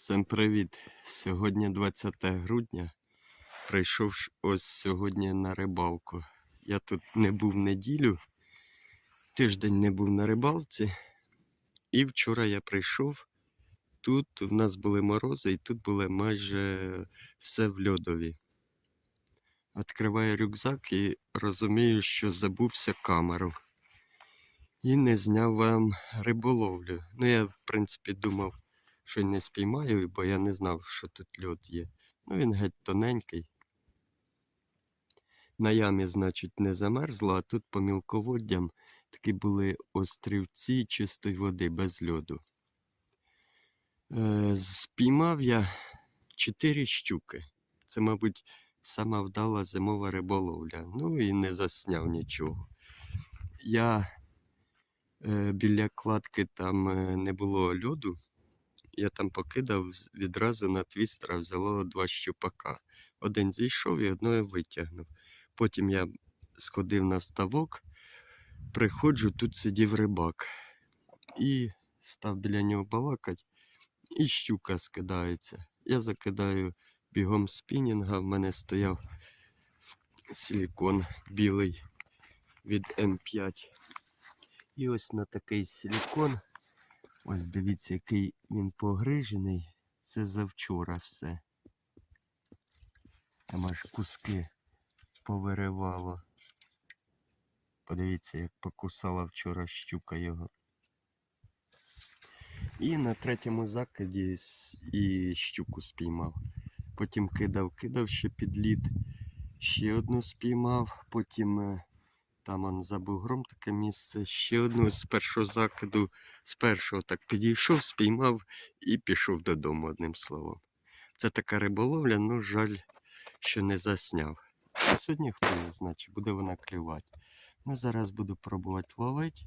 Всім привіт! Сьогодні 20 грудня. Прийшов ось сьогодні на рибалку. Я тут не був неділю, тиждень не був на рибалці. І вчора я прийшов. Тут в нас були морози, і тут було майже все в льодові. Відкриваю рюкзак і розумію, що забувся камеру. І не зняв вам риболовлю. Ну, я, в принципі, думав, що й не спіймаю, бо я не знав, що тут льод є. Ну, він геть тоненький. На ямі, значить, не замерзло, а тут по мілководдям такі були острівці чистої води без льоду. Е, спіймав я чотири щуки. Це, мабуть, сама вдала зимова риболовля. Ну і не засняв нічого. Я е, біля кладки там е, не було льоду. Я там покидав відразу на твістера взяло два щупака. Один зійшов і одного витягнув. Потім я сходив на ставок, приходжу, тут сидів рибак. І став біля нього балакать, і щука скидається. Я закидаю бігом спінінга, в мене стояв силікон білий від М5. І ось на такий силікон Ось дивіться, який він погрижений. Це завчора все. Там аж куски повиривало. Подивіться, як покусала вчора щука його. І на третьому закиді і щуку спіймав. Потім кидав, кидав ще під лід. Ще одну спіймав, потім е, там он за бугром таке місце. Ще одну з першого закиду, з першого так підійшов, спіймав і пішов додому, одним словом. Це така риболовля, ну жаль, що не засняв. А сьогодні хто його значить, буде вона клювати. Ну, зараз буду пробувати ловити,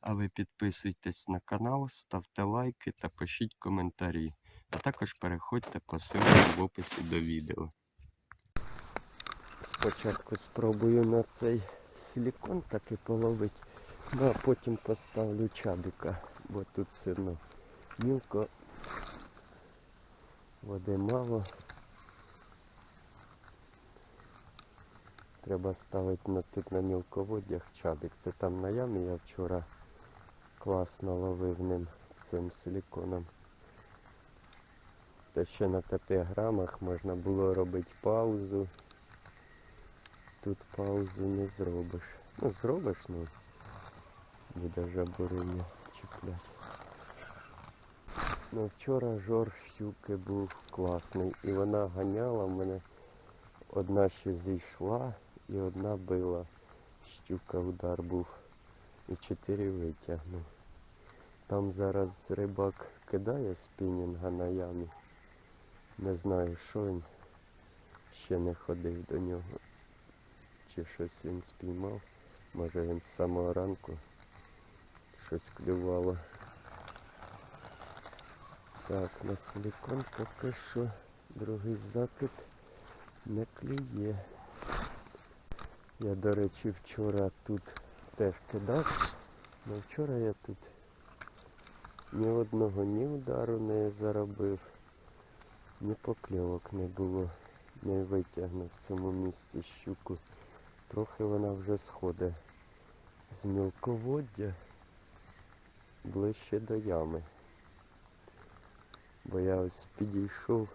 а ви підписуйтесь на канал, ставте лайки та пишіть коментарі. А також переходьте по ссылці в описі до відео. Спочатку спробую на цей силікон таки половити, ну а потім поставлю чабіка, бо тут сильно мілко, води мало. Треба ставити на, тут на мілководдях чабік. Це там на ямі я вчора класно ловив ним цим силіконом. Та ще на 5 грамах можна було робити паузу. Тут паузу не зробиш. Ну зробиш, ну буде вже бурення чіплять. Ну вчора жор щуки був класний і вона ганяла мене. Одна ще зійшла і одна била. Щука удар був. І чотири витягнув. Там зараз рибак кидає спінінга на ямі. Не знаю, що він ще не ходив до нього чи щось він спіймав. Може він з самого ранку щось клювало. Так, на силикон поки що другий закид не клює. Я, до речі, вчора тут теж кидав, але вчора я тут ні одного ні удару не заробив, ні покльовок не було. Не витягнув в цьому місці щуку. Трохи вона вже сходить з мілководдя ближче до ями. Бо я ось підійшов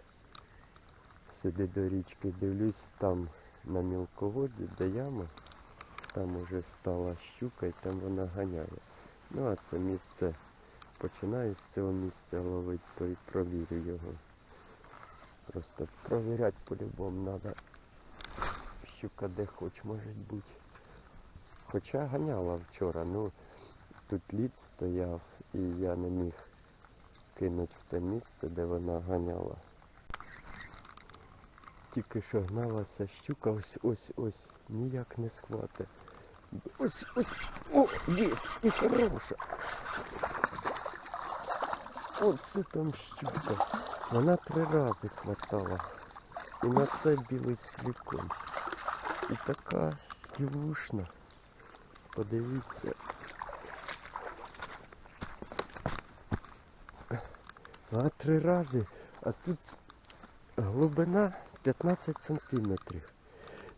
сюди до річки, дивлюсь там на мілководді, де яма, там уже стала щука і там вона ганяє. Ну а це місце починаю з цього місця ловити, то й провірю його. Просто провіряти по-любому треба щука де хоч може бути. Хоча ганяла вчора, ну тут лід стояв і я не міг кинути в те місце, де вона ганяла. Тільки що гналася щука, ось ось ось ніяк не схватить. Ось ось о, є, і хороша. Оце там щука. Вона три рази хватала. І на це білий силікон. І така дівушна. Подивіться. А три рази А тут глибина 15 сантиметрів.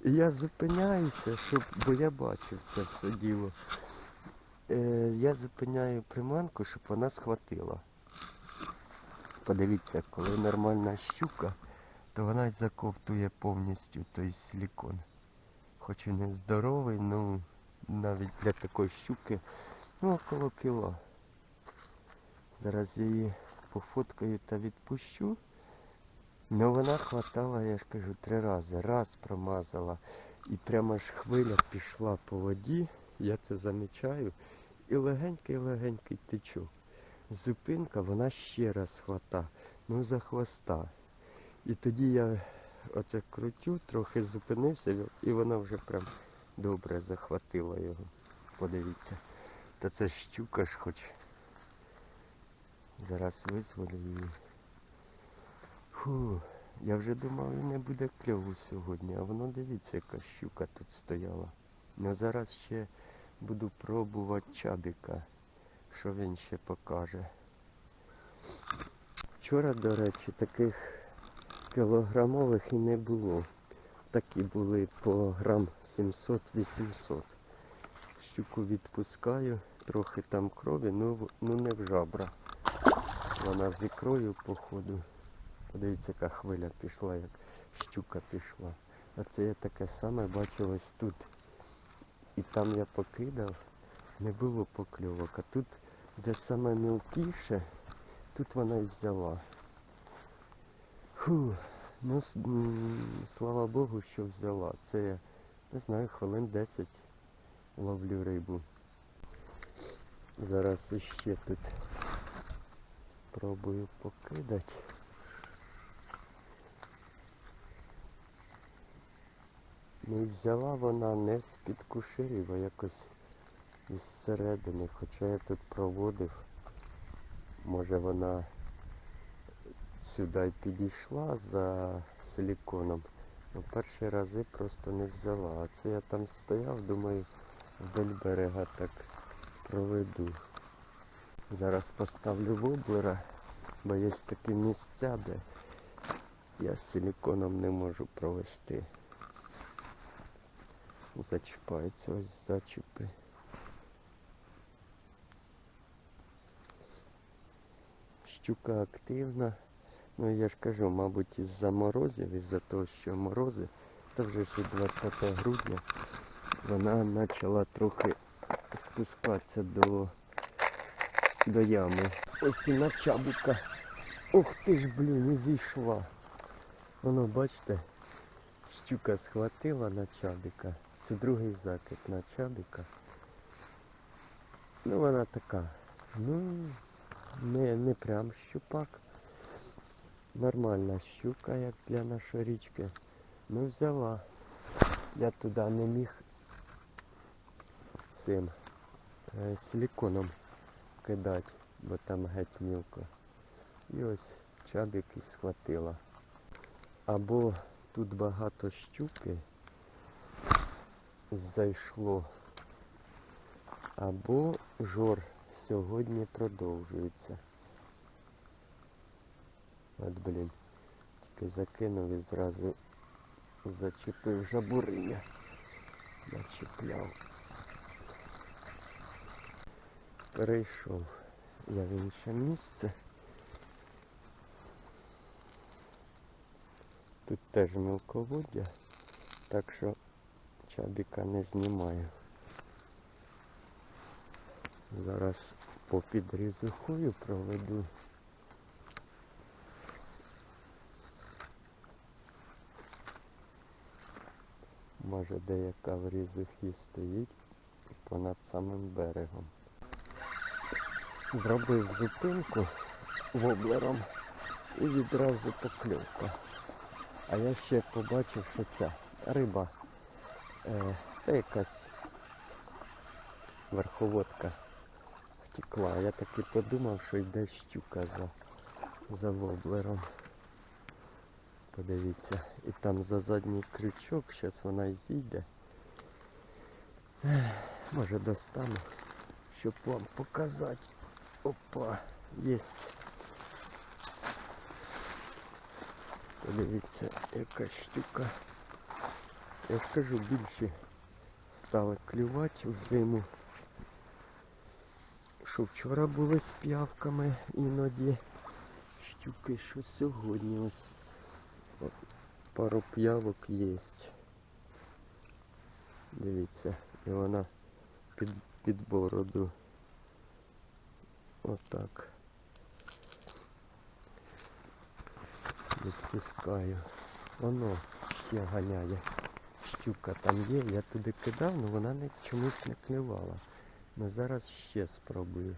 І я зупиняюся, щоб, бо я бачив це все діло. Е, я зупиняю приманку, щоб вона схватила. Подивіться, коли нормальна щука, то вона й заковтує повністю той силікон. Хоч і не здоровий, ну навіть для такої щуки, ну около кіло. Зараз її пофоткаю та відпущу. Ну вона хватала, я ж кажу, три рази. Раз промазала. І прямо ж хвиля пішла по воді, я це замічаю. І легенький-легенький течок. Зупинка, вона ще раз хвата. Ну за хвоста. І тоді я оце крутю, трохи зупинився, і вона вже прям добре захватила його. Подивіться. Та це щука ж хоч. Зараз визволю її. Фу, я вже думав, і не буде кльову сьогодні, а воно дивіться, яка щука тут стояла. Ну зараз ще буду пробувати чабіка, що він ще покаже. Вчора, до речі, таких кілограмових і не було. Такі були по грам 700-800. Щуку відпускаю, трохи там крові, ну, ну не в жабра. Вона з ікрою, походу. Подивіться, яка хвиля пішла, як щука пішла. А це я таке саме бачив ось тут. І там я покидав, не було покльовок. А тут, де саме мілкіше, тут вона і взяла. Фу, ну слава Богу, що взяла. Це я не знаю, хвилин 10 ловлю рибу. Зараз іще тут спробую покидати. Ну і взяла вона не з-під куширів, а якось із середини. Хоча я тут проводив, може вона сюди підійшла за силіконом. Ну, перші рази просто не взяла. А це я там стояв, думаю, вдоль берега так проведу. Зараз поставлю воблера, бо є такі місця, де я з силіконом не можу провести. Зачіпаються ось зачіпи. Щука активна. Ну я ж кажу, мабуть, із-за морозів, із-за того, що морози, то вже ж 20 грудня, вона почала трохи спускатися до, до ями. Ось і на чабука. Ух ти ж, блін, і зійшла. Воно, бачите, щука схватила на чабіка. Це другий закид на чабіка. Ну вона така. Ну, не, не прям щупак. Нормальна щука, як для нашої річки. Ну взяла. Я туди не міг цим е, силіконом кидати, бо там геть мілко. І ось чабік і схватила. Або тут багато щуки зайшло, або жор сьогодні продовжується. От блін, тільки закинув і зразу зачепив жабуриня. Начепляв. Перейшов я в інше місце. Тут теж мілководдя, так що чабіка не знімаю. Зараз по підрізу хою проведу. Може деяка в різухі стоїть понад самим берегом. Зробив зупинку воблером і відразу покльовка. А я ще побачив, що ця риба е, та якась верховодка втекла. Я таки подумав, що йде щука за, за воблером. Подивіться. І там за задній крючок, зараз вона зійде. Може достану, щоб вам показати. Опа, єсть. Подивіться, яка щука. Я ж кажу, більше стали клювати в зиму. Що вчора були з п'явками іноді щуки, що сьогодні ось пару п'явок є. Дивіться, і вона під, під бороду. Отак. Відпускаю. Воно ще ганяє. Щука там є, я туди кидав, але вона не, чомусь не клювала. Ну зараз ще спробую.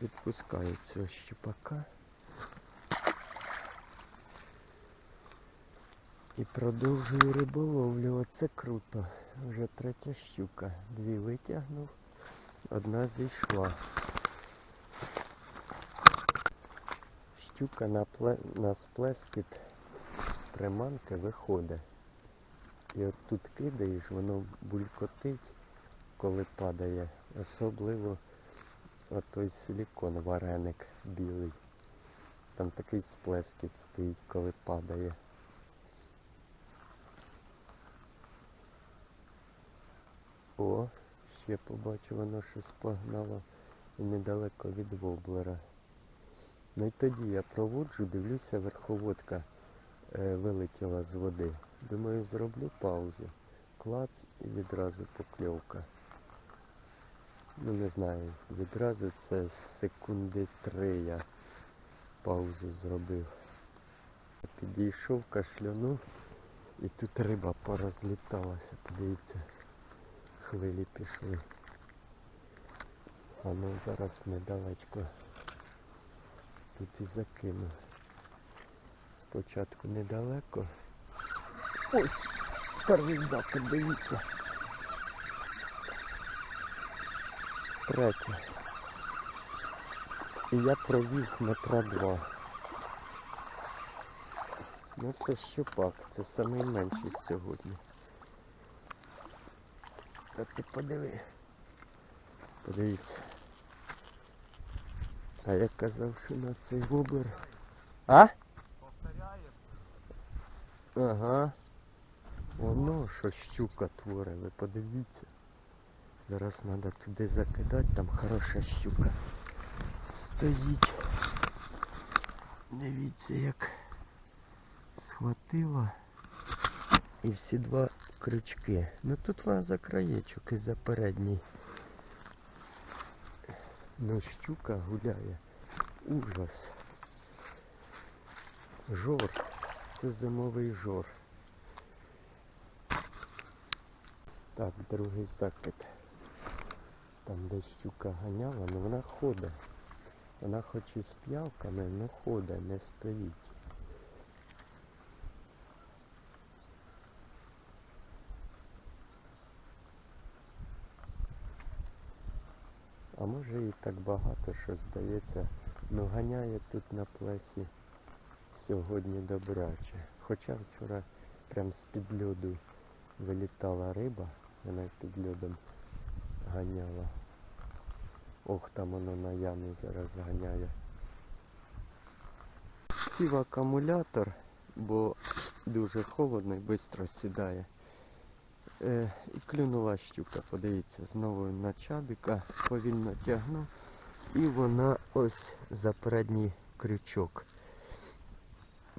Відпускаю цього щупака. І продовжую риболовлю. Оце круто. Вже третя щука. Дві витягнув, одна зійшла. Щука на, пле... на сплескіт приманки виходить. І от тут кидаєш, воно булькотить, коли падає. Особливо от той силікон, вареник білий. Там такий сплескіт стоїть, коли падає. О, ще побачу, воно щось погнало і недалеко від воблера. Ну і тоді я проводжу, дивлюся, верховодка е, вилетіла з води. Думаю, зроблю паузу. Клац і відразу покльовка. Ну не знаю, відразу це секунди три я паузу зробив. Підійшов, кашлянув і тут риба порозліталася, подивіться. Хвилі пішли. А ну зараз недалечко. Тут і закину. Спочатку недалеко. Ось перший закид, дивіться. Третє. І я провів метра два. Ну це щупак, це найменший сьогодні. Та ти подиви. Подивіться. А я казав, що на цей воблер. А? Повторяєш? Ага. Воно що щука творе, ви подивіться. Зараз треба туди закидати, там хороша щука. Стоїть. Дивіться як схватила. І всі два крючки. Ну тут вона за краєчок і за передній. Ну щука гуляє. Ужас. Жор. Це зимовий жор. Так, другий закид. Там де щука ганяла, але вона ходить. Вона хоч і з п'явками, але ходить, не стоїть. А може і так багато, що здається. Ну ганяє тут на плесі сьогодні добряче. Хоча вчора прям з-під льоду вилітала риба, вона під льодом ганяла. Ох, там воно на ямі зараз ганяє. Сів акумулятор, бо дуже холодно і швидко сідає. Е, і клюнула щука, подивіться, знову на чадика повільно тягну. І вона ось за передній крючок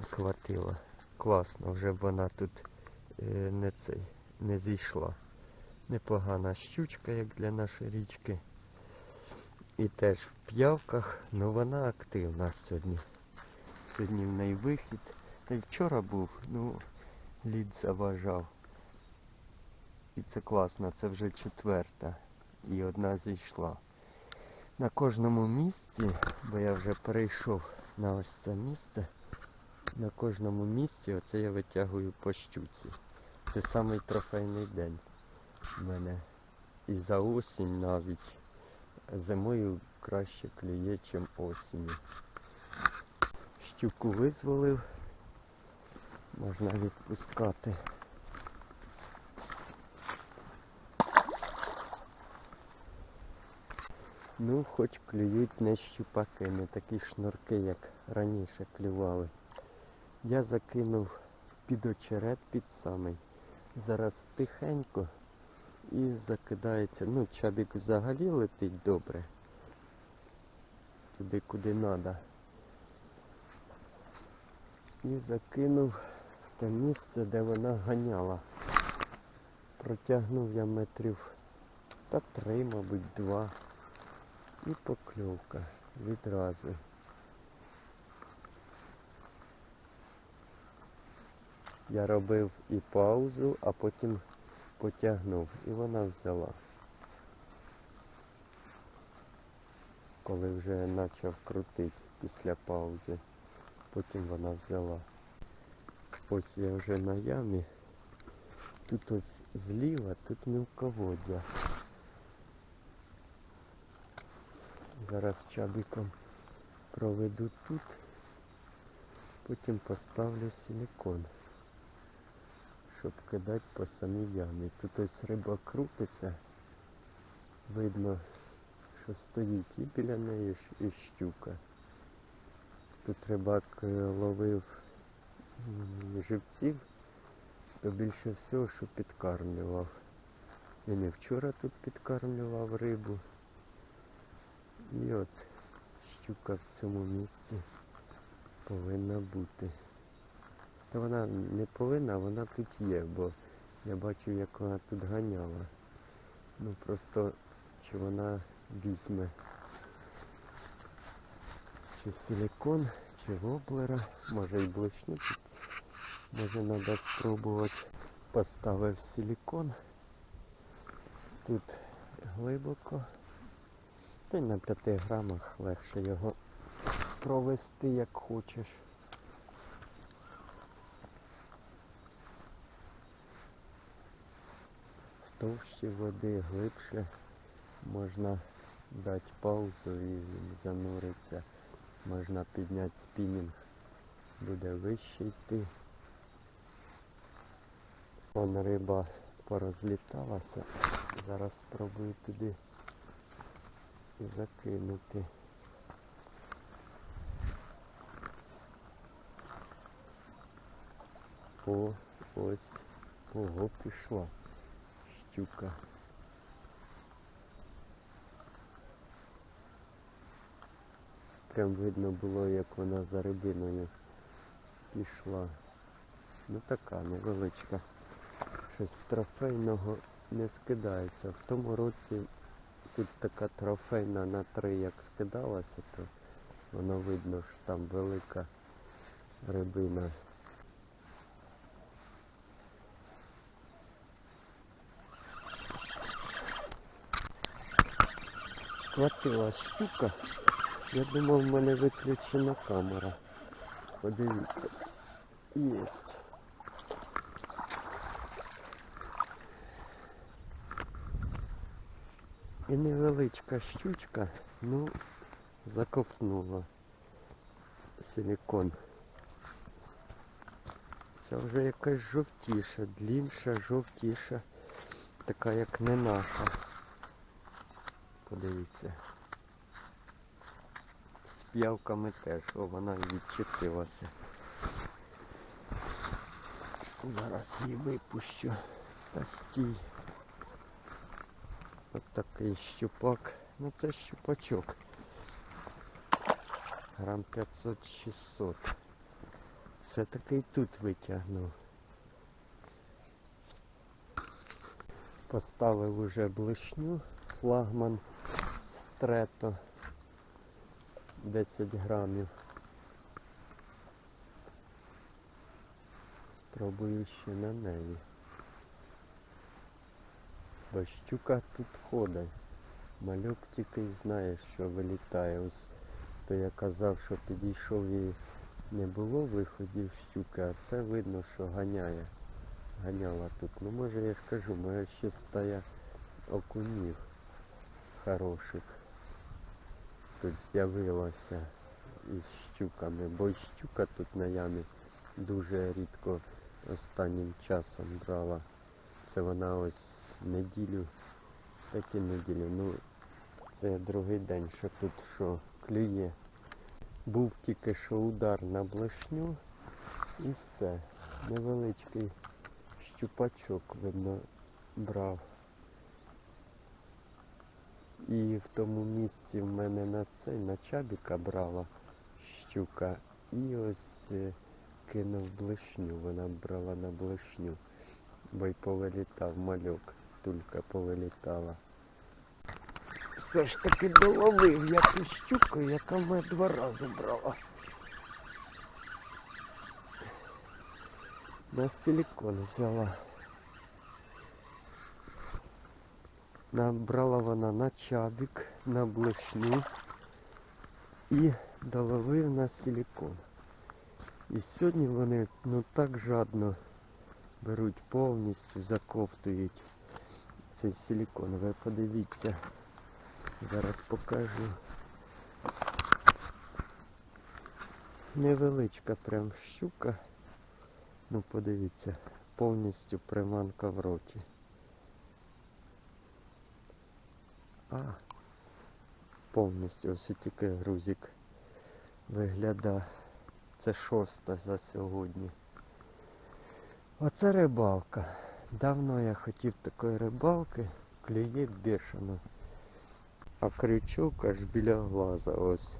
схватила. Класно, вже вона тут е, не цей, не зійшла. Непогана щучка, як для нашої річки. І теж в п'явках, але вона активна сьогодні. Сьогодні в неї вихід. Та й вчора був, ну, лід заважав. І це класно, це вже четверта. І одна зійшла. На кожному місці, бо я вже перейшов на ось це місце, на кожному місці оце я витягую по щуці. Це самий трофейний день в мене. І за осінь навіть. Зимою краще клює, ніж осінню. Щуку визволив. Можна відпускати. Ну, хоч клюють не щупаки, не такі шнурки, як раніше клювали. Я закинув під очерет під самий. Зараз тихенько і закидається. Ну, чабік взагалі летить добре. Туди, куди треба. І закинув в те місце, де вона ганяла. Протягнув я метрів та три, мабуть, два. І покльовка відразу. Я робив і паузу, а потім потягнув. І вона взяла. Коли вже почав крутити після паузи, потім вона взяла. Ось я вже на ямі. Тут ось зліва, тут мілководдя. Зараз чабіком проведу тут, потім поставлю силикон, щоб кидати по самій ямі. Тут ось риба крутиться, видно, що стоїть і біля неї і щука. Тут рибак е, ловив живців, то більше всього, що підкармлював. Він і вчора тут підкармлював рибу. І от щука в цьому місці повинна бути. Та вона не повинна, вона тут є, бо я бачив, як вона тут ганяла. Ну просто чи вона візьме чи силикон, чи воблера, може і блочну. тут. Може треба спробувати. Поставив силикон. Тут глибоко. Та й на 5 грамах легше його провести як хочеш. В товщі води глибше можна дати паузу і він зануриться. Можна підняти спінінг, буде вище йти. Вон риба порозліталася. Зараз спробую туди закинути. О, ось, ого, пішла щука. Прям видно було, як вона за рибиною пішла. Ну така невеличка. Щось трофейного не скидається. В тому році тут така трофейна на три як скидалася, то воно видно, що там велика рибина. Хватила щука. Я думав, в мене виключена камера. Подивіться. Єсть. І невеличка щучка, ну, закопнула силикон. Це вже якась жовтіша, длінша, жовтіша, така як не наша. Подивіться. З п'явками теж, о, вона відчепилася. Зараз її випущу. Та стій. От такий щупак. Ну це щупачок. Грам 500-600. Все-таки й тут витягнув. Поставив уже блишню, флагман стрето 10 грамів. Спробую ще на неї. Бо щука тут ходить. Малюк тільки й знає, що вилітає. Ось то я казав, що підійшов і не було виходів щуки, а це видно, що ганяє. Ганяла тут. Ну може я ж кажу, моя ще стая окунів хороших. Тут з'явилася із щуками, бо щука тут на ямі дуже рідко останнім часом брала. Це вона ось неділю, так і неділю. Ну, це другий день, що тут що клює. Був тільки що удар на блешню, І все. Невеличкий щупачок, видно, брав. І в тому місці в мене на цей, на чабіка брала щука. І ось е, кинув блишню, вона брала на блишню. Бо й повилітав мальок, тулька повилітала. Все ж таки доловив я ту щуку, яка мене два рази брала. На силикон взяла. Набрала вона на чабік, на блишню і доловив на силикон. І сьогодні вони ну так жадно беруть повністю, заковтують цей силикон. Ви подивіться. Зараз покажу. Невеличка прям щука. Ну подивіться, повністю приманка в роті. А, повністю ось тільки грузик вигляда. Це шоста за сьогодні. Оце рибалка. Давно я хотів такої рибалки, клює бешено. А крючок аж біля глаза ось.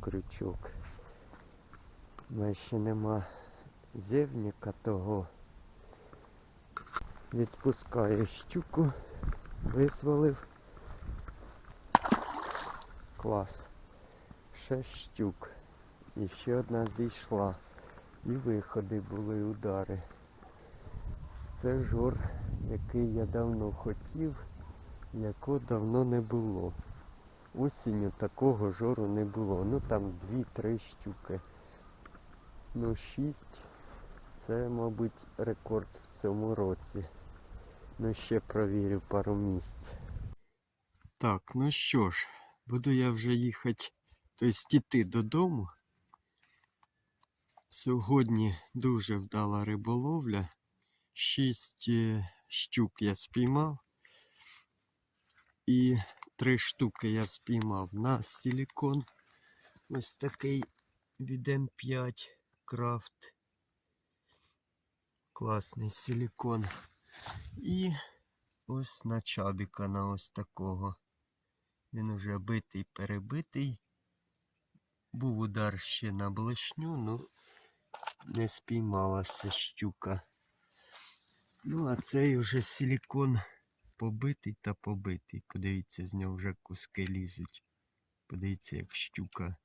Крючок. У мене ще нема зевніка того. Відпускаю щуку, визволив. Клас. Шесть щук. І ще одна зійшла. І виходи були удари. Це жор, який я давно хотів, якого давно не було. Осінню такого жору не було. Ну там дві-три щуки. Ну шість. Це, мабуть, рекорд в цьому році. Ну ще провірю пару місць. Так, ну що ж, буду я вже їхати, тобто йти додому. Сьогодні дуже вдала риболовля. Шість е, щук я спіймав. І три штуки я спіймав на силікон. Ось такий від М5 крафт. Класний силікон. І ось на чабіка на ось такого. Він уже битий, перебитий. Був удар ще на блешню, ну не спіймалася щука. Ну, а цей уже силікон побитий та побитий. Подивіться, з нього вже куски лізуть. Подивіться, як щука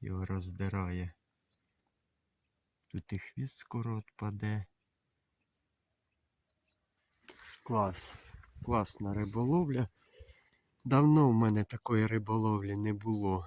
його роздирає. Тут і хвіст скоро відпаде. Клас. Класна риболовля. Давно в мене такої риболовлі не було.